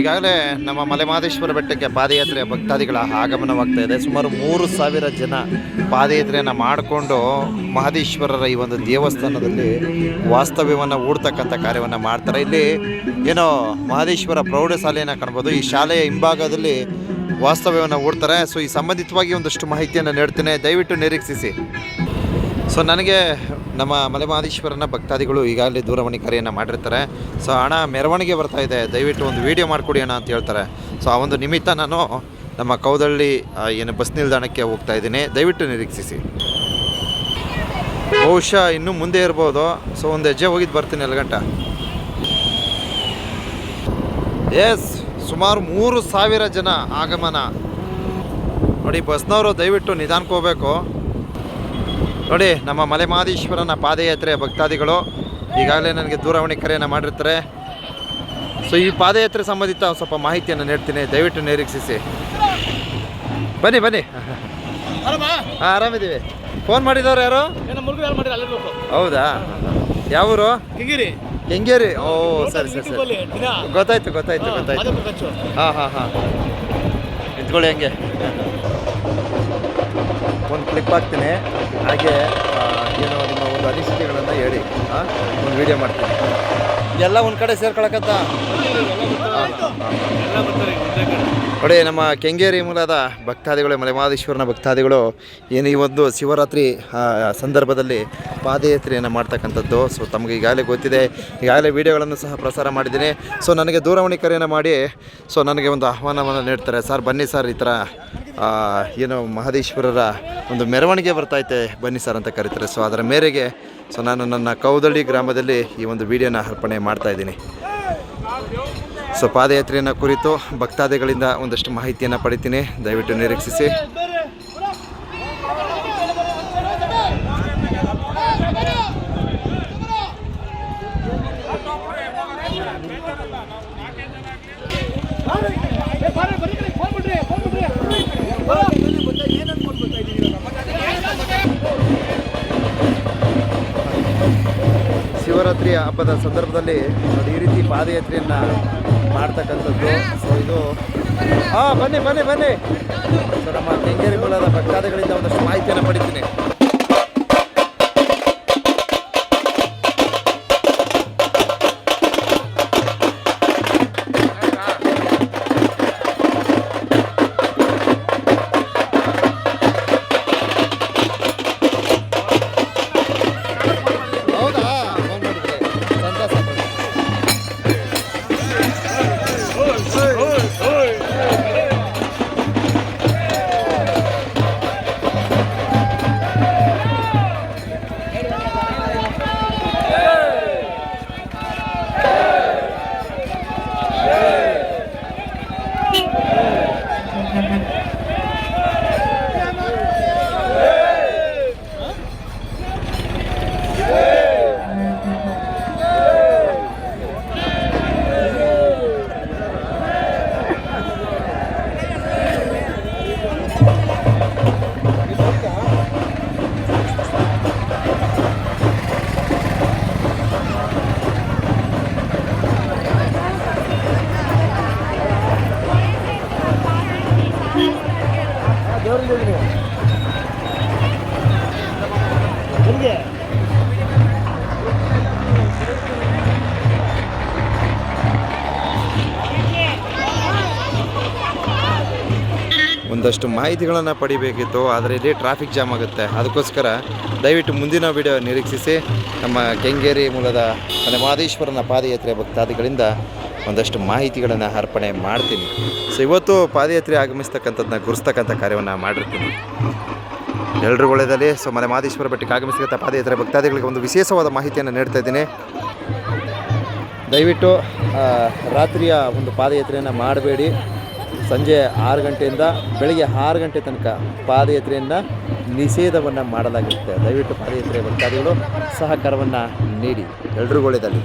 ಈಗಾಗಲೇ ನಮ್ಮ ಮಲೆಮಾದೇಶ್ವರ ಬೆಟ್ಟಕ್ಕೆ ಪಾದಯಾತ್ರೆ ಭಕ್ತಾದಿಗಳ ಆಗಮನವಾಗ್ತಾ ಇದೆ. ಸುಮಾರು ಮೂರು ಸಾವಿರ ಜನ ಪಾದಯಾತ್ರೆಯನ್ನು ಮಾಡಿಕೊಂಡು ಮಹದೇಶ್ವರರ ಈ ಒಂದು ದೇವಸ್ಥಾನದಲ್ಲಿ ವಾಸ್ತವ್ಯವನ್ನು ಹೂಡ್ತಕ್ಕಂಥ ಕಾರ್ಯವನ್ನು ಮಾಡ್ತಾರೆ. ಇಲ್ಲಿ ಏನೋ ಮಹದೇಶ್ವರ ಪ್ರೌಢಶಾಲೆಯನ್ನು ಕಾಣ್ಬೋದು. ಈ ಶಾಲೆಯ ಹಿಂಭಾಗದಲ್ಲಿ ವಾಸ್ತವ್ಯವನ್ನು ಹೂಡ್ತಾರೆ ಸೊ ಈ ಸಂಬಂಧಿತವಾಗಿ ಒಂದಷ್ಟು ಮಾಹಿತಿಯನ್ನು ನೀಡ್ತೇನೆ. ದಯವಿಟ್ಟು ನಿರೀಕ್ಷಿಸಿ. ಸೊ ನನಗೆ ನಮ್ಮ ಮಲೆಮಹದೇಶ್ವರನ ಭಕ್ತಾದಿಗಳು ಈಗಾಗಲೇ ದೂರವಾಣಿ ಕರೆಯನ್ನು ಮಾಡಿರ್ತಾರೆ. ಸೊ ಹಣ ಮೆರವಣಿಗೆ ಬರ್ತಾ ಇದೆ. ದಯವಿಟ್ಟು ಒಂದು ವೀಡಿಯೋ ಮಾಡಿಕೊಡಿ ಅಣ್ಣ ಅಂತ ಹೇಳ್ತಾರೆ. ಸೊ ಆ ಒಂದು ನಿಮಿತ್ತ ನಾನು ನಮ್ಮ ಕೌದಳ್ಳಿ ಏನು ಬಸ್ ನಿಲ್ದಾಣಕ್ಕೆ ಹೋಗ್ತಾ ಇದ್ದೀನಿ. ದಯವಿಟ್ಟು ನಿರೀಕ್ಷಿಸಿ. ಬಹುಶಃ ಇನ್ನೂ ಮುಂದೆ ಇರ್ಬೋದು. ಸೊ ಒಂದು ಹೆಜ್ಜೆ ಹೋಗಿದ್ದು ಬರ್ತೀನಿ ಎಲ್ಲ ಗಂಟ. ಎಸ್ ಸುಮಾರು ಮೂರು ಸಾವಿರ ಜನ ಆಗಮನ. ನೋಡಿ, ಬಸ್ನವರು ದಯವಿಟ್ಟು ನಿಧಾನಕ್ಕೆ ಹೋಗ್ಬೇಕು. ನೋಡಿ ನಮ್ಮ ಮಲೆ ಮಹದೇಶ್ವರನ ಪಾದಯಾತ್ರೆ ಭಕ್ತಾದಿಗಳು ಈಗಾಗಲೇ ನನಗೆ ದೂರವಾಣಿ ಕರೆಯನ್ನು ಮಾಡಿರ್ತಾರೆ. ಸೊ ಈ ಪಾದಯಾತ್ರೆ ಸಂಬಂಧಿತ ಸ್ವಲ್ಪ ಮಾಹಿತಿಯನ್ನು ನೀಡ್ತೀನಿ. ದಯವಿಟ್ಟು ನಿರೀಕ್ಷಿಸಿ. ಬನ್ನಿ ಬನ್ನಿ. ಹಾಂ ಆರಾಮಿದ್ದೀವಿ. ಫೋನ್ ಮಾಡಿದವ್ರು ಯಾರು? ಹೌದಾ? ಯಾವೂರು ಕಿಗಿರಿ. ಹೆಂಗೇರಿ ಓ ಸರಿ ಸರಿ ಸರಿ. ಗೊತ್ತಾಯ್ತು ಗೊತ್ತಾಯ್ತು ಗೊತ್ತಾಯ್ತು. ಹಾಂ ಹಾಂ ಹಾಂ. ನಿಂತ್ಕೊಳ್ಳಿ ಹೆಂಗೆ. ಒಂದು ಕ್ಲಿಪ್ ಹಾಕ್ತೀನಿ. ಹಾಗೆ ಏನೋ ನಿಮ್ಮ ಒಂದು ಅನಿಸಿಕೆಗಳನ್ನು ಹೇಳಿ ಒಂದು ವಿಡಿಯೋ ಮಾಡ್ತೀನಿ. ಎಲ್ಲ ಒಂದು ಕಡೆ ಸೇರ್ಕೊಳಕತ್ತ ನೋಡಿ, ನಮ್ಮ ಕೆಂಗೇರಿ ಮೂಲದ ಭಕ್ತಾದಿಗಳು ಮಲೆಮಾದೇಶ್ವರನ ಭಕ್ತಾದಿಗಳು, ಏನು ಈ ಒಂದು ಶಿವರಾತ್ರಿ ಸಂದರ್ಭದಲ್ಲಿ ಪಾದಯಾತ್ರೆಯನ್ನು ಮಾಡ್ತಕ್ಕಂಥದ್ದು. ಸೊ ತಮಗೆ ಈಗಾಗಲೇ ಗೊತ್ತಿದೆ. ಈಗಾಗಲೇ ವಿಡಿಯೋಗಳನ್ನು ಸಹ ಪ್ರಸಾರ ಮಾಡಿದ್ದೀನಿ. ಸೊ ನನಗೆ ದೂರವಾಣಿ ಕರೆಯನ್ನು ಮಾಡಿ ಸೊ ನನಗೆ ಒಂದು ಆಹ್ವಾನವನ್ನು ನೀಡ್ತಾರೆ. ಸರ್ ಬನ್ನಿ ಸರ್ ಈ ಥರ ಏನು ಮಹದೇಶ್ವರರ ಒಂದು ಮೆರವಣಿಗೆ ಬರ್ತಾಯಿತೆ ಬನ್ನಿ ಸರ್ ಅಂತ ಕರೀತಾರೆ. ಸೊ ಅದರ ಮೇರೆಗೆ ಸೊ ನಾನು ನನ್ನ ಕೌದಳ್ಳಿ ಗ್ರಾಮದಲ್ಲಿ ಈ ಒಂದು ವಿಡಿಯೋನ ಅರ್ಪಣೆ ಮಾಡ್ತಾ ಇದ್ದೀನಿ. ಸೊ ಪಾದಯಾತ್ರೆಯನ್ನು ಕುರಿತು ಭಕ್ತಾದಿಗಳಿಂದ ಒಂದಷ್ಟು ಮಾಹಿತಿಯನ್ನು ಪಡಿತೀನಿ. ದಯವಿಟ್ಟು ನಿರೀಕ್ಷಿಸಿ. ಶಿವರಾತ್ರಿ ಹಬ್ಬದ ಸಂದರ್ಭದಲ್ಲಿ ಈ ರೀತಿ ಪಾದಯಾತ್ರೆಯನ್ನು ಮಾಡ್ತಕ್ಕಂಥದ್ದು. ಸೊ ಇದು ಹಾಂ, ಬನ್ನಿ ಬನ್ನಿ ಬನ್ನಿ. ಸೊ ನಮ್ಮ ಕೆಂಗೇರಿ ಮೂಲದ ಭಕ್ತಾದಿಗಳಿಂದ ಒಂದಷ್ಟು ಮಾಹಿತಿಯನ್ನು ಪಡಿತೀನಿ. ಒಂದಷ್ಟು ಮಾಹಿತಿಗಳನ್ನು ಪಡಿಬೇಕಿತ್ತು, ಆದರೆ ಇಲ್ಲಿ ಟ್ರಾಫಿಕ್ ಜಾಮ್ ಆಗುತ್ತೆ. ಅದಕ್ಕೋಸ್ಕರ ದಯವಿಟ್ಟು ಮುಂದಿನ ವಿಡಿಯೋ ನಿರೀಕ್ಷಿಸಿ ನಮ್ಮ ಕೆಂಗೇರಿ ಮೂಲದ ಮಹದೇಶ್ವರನ ಪಾದಯಾತ್ರೆ ಭಕ್ತಾದಿಗಳಿಂದ ಒಂದಷ್ಟು ಮಾಹಿತಿಗಳನ್ನು ಅರ್ಪಣೆ ಮಾಡ್ತೀನಿ. ಸೊ ಇವತ್ತು ಪಾದಯಾತ್ರೆ ಆಗಮಿಸ್ತಕ್ಕಂಥದ್ದನ್ನ ಗುರುಸ್ತಕ್ಕಂಥ ಕಾರ್ಯವನ್ನು ಮಾಡಿರ್ತೀನಿ. ಎಲ್ಲರೂ ಒಳ್ಳೆಯದಲ್ಲಿ ಸೊ ಮನೆ ಮಾದೇಶ್ವರ ಬೆಟ್ಟಕ್ಕೆ ಆಗಮಿಸ್ತಕ್ಕಂಥ ಪಾದಯಾತ್ರೆ ಭಕ್ತಾದಿಗಳಿಗೆ ಒಂದು ವಿಶೇಷವಾದ ಮಾಹಿತಿಯನ್ನು ನೀಡ್ತಾ ಇದ್ದೀನಿ. ದಯವಿಟ್ಟು ರಾತ್ರಿಯ ಒಂದು ಪಾದಯಾತ್ರೆಯನ್ನು ಮಾಡಬೇಡಿ. ಸಂಜೆ ಆರು ಗಂಟೆಯಿಂದ ಬೆಳಗ್ಗೆ ಆರು ಗಂಟೆ ತನಕ ಪಾದಯಾತ್ರೆಯನ್ನು ನಿಷೇಧವನ್ನು ಮಾಡಲಾಗಿರುತ್ತೆ. ದಯವಿಟ್ಟು ಪಾದಯಾತ್ರೆ ಭಕ್ತಾದಿಗಳು ಸಹಕಾರವನ್ನು ನೀಡಿ. ಎಲ್ರಿಗೂ ಒಳ್ಳೆಯದಲ್ಲಿ